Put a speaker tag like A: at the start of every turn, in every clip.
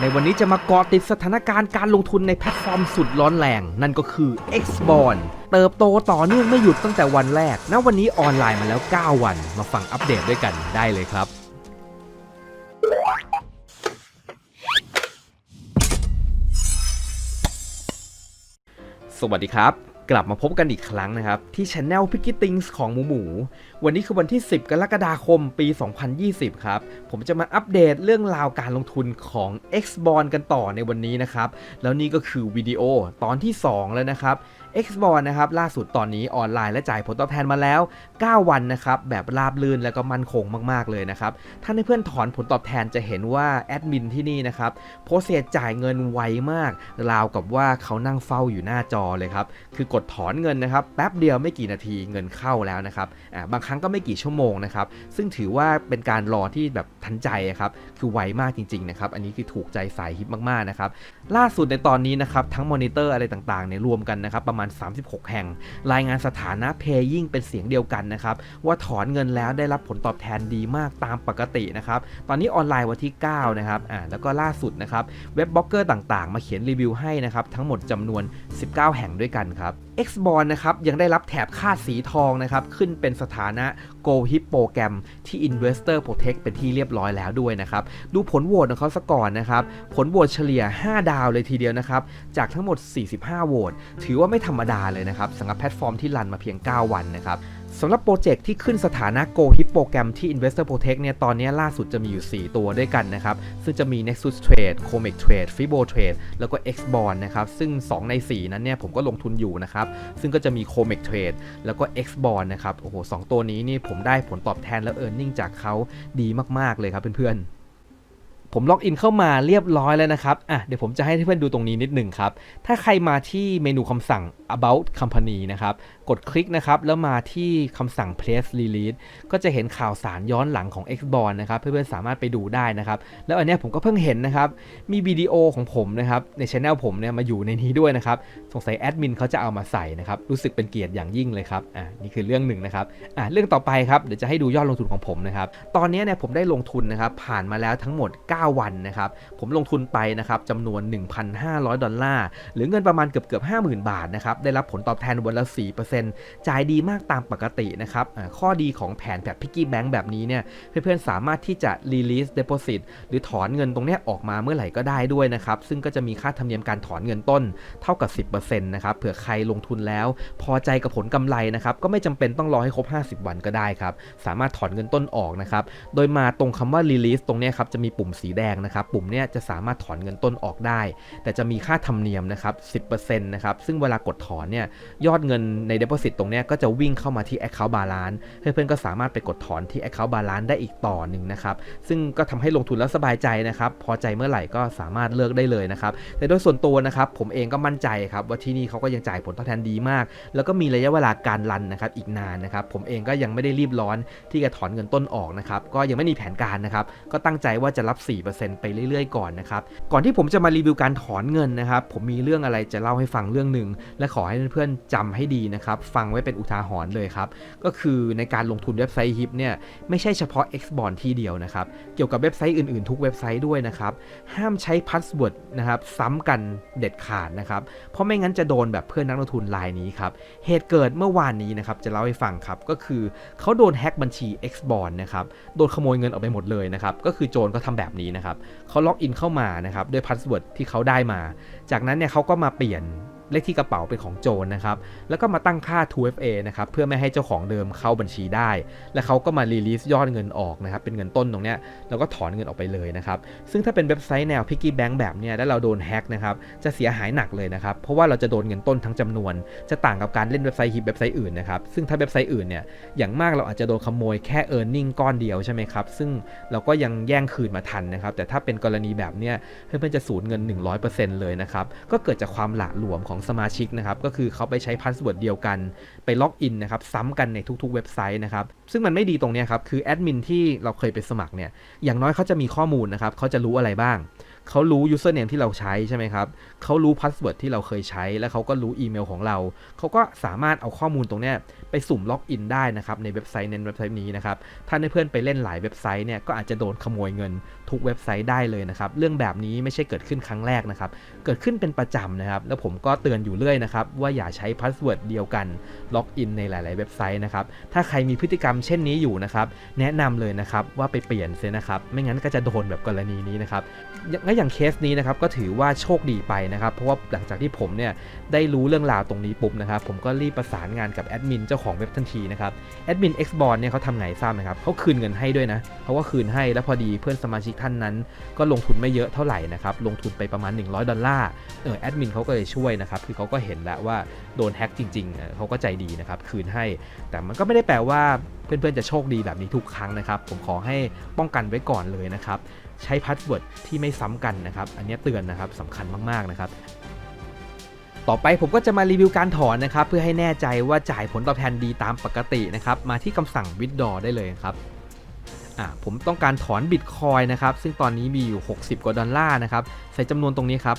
A: ในวันนี้จะมาเกาะติดสถานการณ์การลงทุนในแพลตฟอร์มสุดร้อนแรง นั่นก็คือ x b o n เติบโตต่อเนื่องไม่หยุดตั้งแต่วันแรกณวันนี้ออนไลน์มาแล้ว 9 วัน มาฟังอัปเดตด้วยกันได้เลยครับสวัสดีครับ กลับมาพบกันอีกครั้งนะครับ ที่ช anel พิกิติงส์ของหมูหมู วันนี้คือวันที่ 10 กรกฎาคมปี 2020 ครับ ผมจะมาอัปเดตเรื่องราวการลงทุนของ x b o n กันต่อในวันนี้นะครับ แล้วนี่ก็คือวิดีโอตอนที่ 2 แล้วนะครับ x b o n นะครับล่าสุดตอนนี้ออนไลน์และจ่ายผลตอบแทนมาแล้ว 9 วันนะครับแบบราบลื่นและก็มั่นคงมากๆเลยนะครับถ้าในเพื่อนถอนผลตอบแทนจะเห็นว่าแอดมินที่นี่นะครับโพสเซสจ่ายเงินไวมาก ราวกับว่าเขานั่งเฝ้าอยู่หน้าจอเลยครับคือกดถอนเงินนะครับแป๊บเดียวไม่กี่นาทีเงินเข้าแล้วนะครับบางครั้งก็ไม่กี่ชั่วโมงนะครับซึ่งถือว่าเป็นการรอที่แบบทันใจครับคือไวมากจริงๆนะครับอันนี้คือถูกใจสายฮิปมากๆนะครับล่าสุดในตอนนี้นะครับทั้งมอนิเตอร์อะไรต่างๆเนี่ยรวมกันนะครับประมาณ36 แห่ง รายงานสถานะ Paying เป็นเสียงเดียวกันนะครับว่าถอนเงินแล้วได้รับผลตอบแทนดีมากตามปกตินะครับตอนนี้ออนไลน์วันที่ 9 นะครับอ่าแล้วก็ล่าสุดนะครับเว็บบล็อกเกอร์ต่างๆ มาเขียนรีวิวให้นะครับทั้งหมดจำนวน 19 แห่งด้วยกันครับ x b o n นะครับยังได้รับแถบค่าสีทองนะครับขึ้นเป็นสถานะ Go Hip โปรแกรมที่ Investor Protect เป็นที่เรียบร้อยแล้วด้วยนะครับดูผลโหวตของเขาซะก่อนนะครับผลโหวตเฉลี่ย 5 ดาวเลยทีเดียวนะครับจากทั้งหมด 45โหวตถือว่าไม่ธรรมดาเลยนะครับสำหรับแพลตฟอร์มที่รันมาเพียง 9 วันนะครับสำหรับโปรเจกต์ที่ขึ้นสถานะ Go Hip โปรแกรมที่ Investor Protect เนี่ย ตอนนี้ล่าสุดจะมีอยู่ 4 ตัวด้วยกันนะครับ ซึ่งจะมี Nexus Trade, Comex Trade, Fibo Trade แล้วก็ X Bond นะครับ ซึ่ง 2 ใน 4 นั้นเนี่ยผมก็ลงทุนอยู่นะครับ ซึ่งก็จะมี Comex Trade แล้วก็ X Bond นะครับ โอ้โหสองตัวนี้นี่ผมได้ผลตอบแทนและ e a r n i n g จากเขาดีมาก ๆ เลยครับเพื่อนๆผมล็อกอินเข้ามาเรียบร้อยแล้วนะครับ อะ เดี๋ยวผมจะให้เพื่อนดูตรงนี้นิดหนึ่งครับ ถ้าใครมาที่เมนูคำสั่ง about company นะครับ กดคลิกนะครับ แล้วมาที่คำสั่ง press release ก็จะเห็นข่าวสารย้อนหลังของ x b o n นะครับ เพื่อนๆ สามารถไปดูได้นะครับ แล้วอันนี้ผมก็เพิ่งเห็นนะครับ มีวิดีโอของผมนะครับ ในช anel ผมเนี่ยมาอยู่ในนี้ด้วยนะครับ สงสัยแอดมินเขาจะเอามาใส่นะครับ รู้สึกเป็นเกียรติอย่างยิ่งเลยครับ อะนี่คือเรื่องหนึ่งนะครับ อะเรื่องต่อไปครับ เดี๋ยวจะให้ดูยอดลงทุนของผมนะครับ ตอนนี้เนี่ยผมได้ลงทุนนะครับ ผ่านมาแล้วทั้งหมด 9 วันนะครับ ผมลงทุนไปนะครับจำนวน 1,500 ดอลลาร์ หรือเงินประมาณเกือบเกือบ50,000 บาทนะครับได้รับผลตอบแทนวันละ 4%จ่ายดีมากตามปกตินะครับข้อดีของแผนแบบ Piggy Bank แบบนี้เนี่ยเพื่อนๆสามารถที่จะ release deposit หรือถอนเงินตรงเนี้ยออกมาเมื่อไหร่ก็ได้ด้วยนะครับซึ่งก็จะมีค่าธรรมเนียมการถอนเงินต้นเท่ากับ 10%นะครับเผื่อใครลงทุนแล้ว พอใจกับผลกำไรนะครับก็ไม่จำเป็นต้องรอให้ครบ 50 วันก็ได้ครับสามารถถอนเงินต้นออกนะครับโดยมาตรงคำว่า release ตรงเนี้ยครับจะมีปุ่มสีแดงนะครับปุ่มเนี้ยจะสามารถถอนเงินต้นออกได้ แต่จะมีค่าธรรมเนียมนะครับ 10%นะครับซึ่งเวลากดถอนเนี่ยยอดเงินใน Deposit ตรงเนี้ยก็จะวิ่งเข้ามาที่ Account Balance เพื่อนๆก็สามารถไปกดถอนที่ Account Balance ได้อีกต่อหนึ่งนะครับซึ่งก็ทำให้ลงทุนแล้วสบายใจนะครับพอใจเมื่อไหร่ก็สามารถเลิกได้เลยนะครับแต่โดยส่วนตัวนะครับผมเองก็มั่นใจครับว่าที่นี่เขาก็ยังจ่ายผลตอบแทนดีมาก แล้วก็มีระยะเวลาการรันนะครับอีกนานนะครับผมเองก็ยังไม่ได้รีบร้อนที่จะถอนเงินต้นออกนะครับก็ยังไม่มีแผนการนะครับก็ตั้งใจว่าจะรับ 4%ไปเรื่อยๆ ก่อนนะครับก่อนที่ผมจะมารีวิวการถอนเงินนะครับผมมีเรื่องอะไรจะเล่าให้ฟังเรื่องหนึ่งและขอให้เพื่อนๆจำให้ดีนะครับ ฟังไว้เป็นอุทาหรณ์เลยครับ ก็คือในการลงทุนเว็บไซต์ฮิปเนี่ยไม่ใช่เฉพาะ x b o n ที่เดียวนะครับ เกี่ยวกับเว็บไซต์อื่นๆ ทุกเว็บไซต์ด้วยนะครับ ห้ามใช้พาสเวิร์ดนะครับซ้ำกันเด็ดขาดนะครับ เพราะไม่งั้นจะโดนแบบเพื่อนนักลงทุนรายนี้ครับ เหตุเกิดเมื่อวานนี้นะครับจะเล่าให้ฟังครับ ก็คือเขาโดนแฮ็กบัญชี x b o n นะครับ โดนขโมยเงินออกไปหมดเลยนะครับ ก็คือโจรก็ทำแบบนี้นะครับเขาล็อกอินเข้ามานะครับด้วยพาสเวิร์ดที่เขาได้มา จากนั้นเนี่ยเขาก็มาเปลี่ยน เลขที่กระเป๋าเป็นของโจรนะครับ แล้วก็มาตั้งค่า 2FA นะครับ เพื่อไม่ให้เจ้าของเดิมเข้าบัญชีได้ และเขาก็มารีลีสยอดเงินออกนะครับ เป็นเงินต้นตรงเนี้ย แล้วก็ถอนเงินออกไปเลยนะครับ ซึ่งถ้าเป็นเว็บไซต์แนว Piggy Bank แบบเนี้ย แล้วเราโดนแฮ็กนะครับ จะเสียหายหนักเลยนะครับ เพราะว่าเราจะโดนเงินต้นทั้งจำนวน จะต่างกับการเล่นเว็บไซต์ฮิปเว็บไซต์อื่นนะครับ ซึ่งถ้าเว็บไซต์อื่นเนี่ย อย่างมากเราอาจจะโดนขโมยแค่ e a r n i n g ก้อนเดียวใช่ไหมครับ ซึ่งเราก็ยังแย่งคืนมาทันนะครับ แต่ถ้าเป็นกรณีแบบเนี้ยเพื่อนๆจะสูญเงิน 100%เลยนะครับ ก็เกิดจากความหละหลวมของสมาชิกนะครับ ก็คือเขาไปใช้พาสเวิร์ดเดียวกัน ไปล็อกอินนะครับซ้ำกันในทุกๆเว็บไซต์นะครับ ซึ่งมันไม่ดีตรงนี้ครับ คือแอดมินที่เราเคยไปสมัครเนี่ย อย่างน้อยเขาจะมีข้อมูลนะครับเขาจะรู้อะไรบ้าง เขารู้ username ที่เราใช้ใช่ไหมครับเขารู้ password ที่เราเคยใช้ และเขาก็รู้อีเมลของเรา เขาก็สามารถเอาข้อมูลตรงนี้ไปสุ่มล็อกอินได้นะครับในเว็บไซต์เน้นเว็บไซต์นี้นะครับ ถ้าในเพื่อนไปเล่นหลายเว็บไซต์เนี่ยก็อาจจะโดนขโมยเงินทุกเว็บไซต์ได้เลยนะครับ เรื่องแบบนี้ไม่ใช่เกิดขึ้นครั้งแรกนะครับ เกิดขึ้นเป็นประจำนะครับ แล้วผมก็เตือนอยู่เรื่อยนะครับว่าอย่าใช้พาสเวิร์ดเดียวกันล็อกอินในหลาย ๆ เว็บไซต์นะครับ ถ้าใครมีพฤติกรรมเช่นนี้อยู่นะครับ แนะนำเลยนะครับว่าไปเปลี่ยนเสียนะครับ ไม่งั้นก็จะโดนแบบกรณีนี้นะครับงอย่างเคสนี้นะครับก็ถือว่าโชคดีไปนะครับ เพราะว่าหลังจากที่ผมเนี่ยได้รู้เรื่องราวตรงนี้ปุ๊บนะครับ ผมก็รีบประสานงานกับแอดมินเจ้าของเว็บทันทีนะครับแอดมิน x b o n เนี่ยเขาทำไงทราบไหมครับเขาคืนเงินให้ด้วยนะเขาก็คืนให้แล้วพอดีเพื่อนสมาชิกท่านนั้น ก็ลงทุนไม่เยอะเท่าไหร่นะครับลงทุนไปประมาณ 100 ดอลลาร์เออแอดมินเขาก็เลยช่วยนะครับคือเขาก็เห็นแล้วว่าโดนแฮ็กจริงๆเออเขาก็ใจดีนะครับคืนให้ แต่มันก็ไม่ได้แปลว่าเพื่อนๆจะโชคดีแบบนี้ทุกครั้งนะครับผมขอให้ป้องกันไว้ก่อนเลยนะครับ ใช้พาสเวิร์ดที่ไม่ซ้ำกันนะครับ อันนี้เตือนนะครับสำคัญมากๆนะครับ ต่อไปผมก็จะมารีวิวการถอนนะครับ เพื่อให้แน่ใจว่าจ่ายผลตอบแทนดีตามปกตินะครับ มาที่คำสั่ง withdraw ได้เลยครับอ่าผมต้องการถอนบิตคอยนะครับ ซึ่งตอนนี้มีอยู่ 60 กว่าดอลลาร์นะครับ ใส่จำนวนตรงนี้ครับ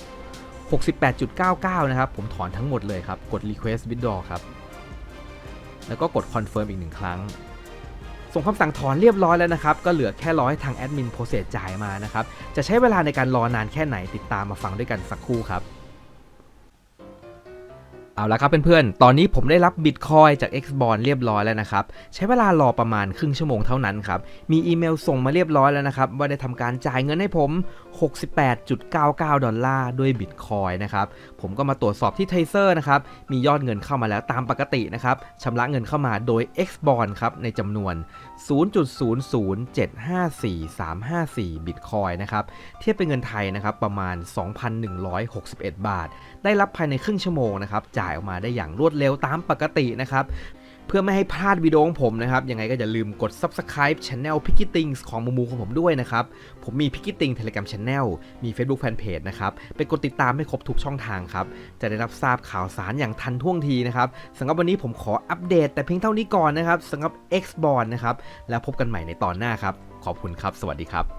A: 68.99 นะครับ ผมถอนทั้งหมดเลยครับ กด request withdraw ครับ แล้วก็กด confirm อีกหนึ่งครั้ง ส่งคำสั่งถอนเรียบร้อยแล้วนะครับ ก็เหลือแค่รอให้ทางแอดมินโปรเซสจ่ายมานะครับ จะใช้เวลาในการรอนานแค่ไหนติดตามมาฟังด้วยกันสักครู่ครับ เอาละครับเพื่อนๆ ตอนนี้ผมได้รับบิตคอยจาก Xbond เรียบร้อยแล้วนะครับ ใช้เวลารอประมาณครึ่งชั่วโมงเท่านั้นครับ มีอีเมลส่งมาเรียบร้อยแล้วนะครับ ว่าได้ทำการจ่ายเงินให้ผม 68.99 ดอลลาร์ด้วยบิตคอยนะครับ ผมก็มาตรวจสอบที่ Tracer นะครับ มียอดเงินเข้ามาแล้วตามปกตินะครับชำระเงินเข้ามาโดย Xbond ครับในจำนวน 0.00754,354 บิตคอยนะครับ เทียบเป็นเงินไทยนะครับประมาณ 2,161 บาท ได้รับภายในครึ่งชั่วโมงนะครับจ่ายออกมาได้อย่างรวดเร็วตามปกตินะครับเพื่อไม่ให้พลาดวิดีโอของผมนะครับ ยังไงก็อย่าลืมกด subscribe channel p i c k y t i n g s ของมูมูของผมด้วยนะครับ ผมมี p i c k y t i n g Telegram Channel มี Facebook Fanpage นะครับ ไปกดติดตามให้ครบทุกช่องทางครับ จะได้รับทราบข่าวสารอย่างทันท่วงทีนะครับสำหรับวันนี้ผมขออัปเดตแต่เพียงเท่านี้ก่อนนะครับสำหรับ X b o n นะครับ แล้วพบกันใหม่ในตอนหน้าครับ ขอบคุณครับ สวัสดีครับ